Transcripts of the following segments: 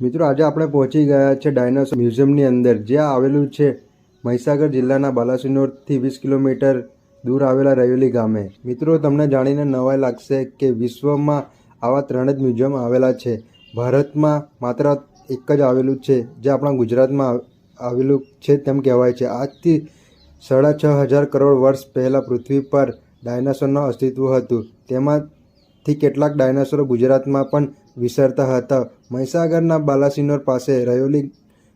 મિત્રો, આજે આપણે પહોંચી ગયા છે ડાયનાસોર મ્યુઝિયમની અંદર. જ્યાં આવેલું છે મહીસાગર જિલ્લાના બાલાસિનોરથી વીસ કિલોમીટર દૂર આવેલા રયોલી ગામે. મિત્રો, તમને જાણીને નવાઈ લાગશે કે વિશ્વમાં આવા ત્રણ જ મ્યુઝિયમ આવેલા છે. ભારતમાં માત્ર એક જ આવેલું છે, જે આપણા ગુજરાતમાં આવેલું છે તેમ કહેવાય છે. આજથી સાડા છ હજાર કરોડ વર્ષ પહેલાં પૃથ્વી પર ડાયનાસોરનું અસ્તિત્વ હતું. તેમાંથી કેટલાક ડાયનાસોરો ગુજરાતમાં પણ વિસરતા હતા. મહીસાગરના બાલાસિનોર પાસે રયોલી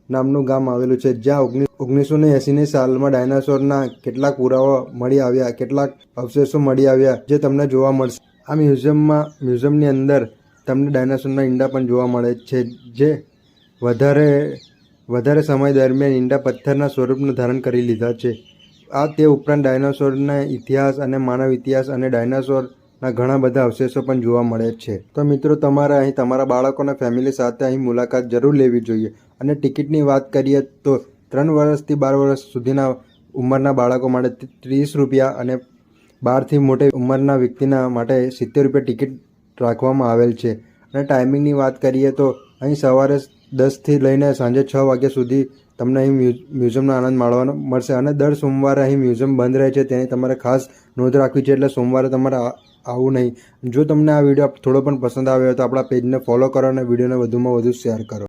નામનું ગામ આવેલું છે, જ્યાં ઓગણીસ ને એંસીની સાલમાં ડાયનાસોરના કેટલાક પુરાવા મળી આવ્યા, કેટલાક અવશેષો મળી આવ્યા જે તમને જોવા મળશે. આ મ્યુઝિયમમાં, મ્યુઝિયમની અંદર તમને ડાયનાસોરના ઈંડા પણ જોવા મળે છે, જે વધારે વધારે સમય દરમિયાન ઈંડા પથ્થરના સ્વરૂપનું ધારણ કરી લીધા છે. આ તે ઉપરાંત ડાયનાસોરના ઇતિહાસ અને માનવ ઇતિહાસ અને ડાયનાસોરના ઘણા બધા અવશેષો પણ જોવા મળે છે. તો મિત્રો, તમારે અહીં તમારા બાળકોના ફેમિલી સાથે અહીં મુલાકાત જરૂર લેવી જોઈએ. અને ટિકિટની વાત કરીએ તો ત્રણ વર્ષથી બાર વર્ષ સુધીના ઉંમરના બાળકો માટે ત્રીસ રૂપિયા અને બારથી મોટી ઉંમરના વ્યક્તિના માટે સિત્તેર રૂપિયા ટિકિટ રાખવામાં આવેલ છે. અને ટાઈમિંગની વાત કરીએ તો અહીં સવારે દસથી લઈને સાંજે છ વાગ્યા સુધી તમને અહીં મ્યુ, મ્યુઝિયમનો આનંદ માણવાનો મળશે. અને દર સોમવારે અહીં મ્યુઝિયમ બંધ રહે છે, તેની તમારે ખાસ નોંધ રાખવી છે. એટલે સોમવારે તમારે આ- આવવું નહીં. જો તમને આ વીડિયો થોડો પણ પસંદ આવ્યો તો આપણા પેજને ફોલો કરો અને વિડીયોને વધુમાં વધુ શેર કરો.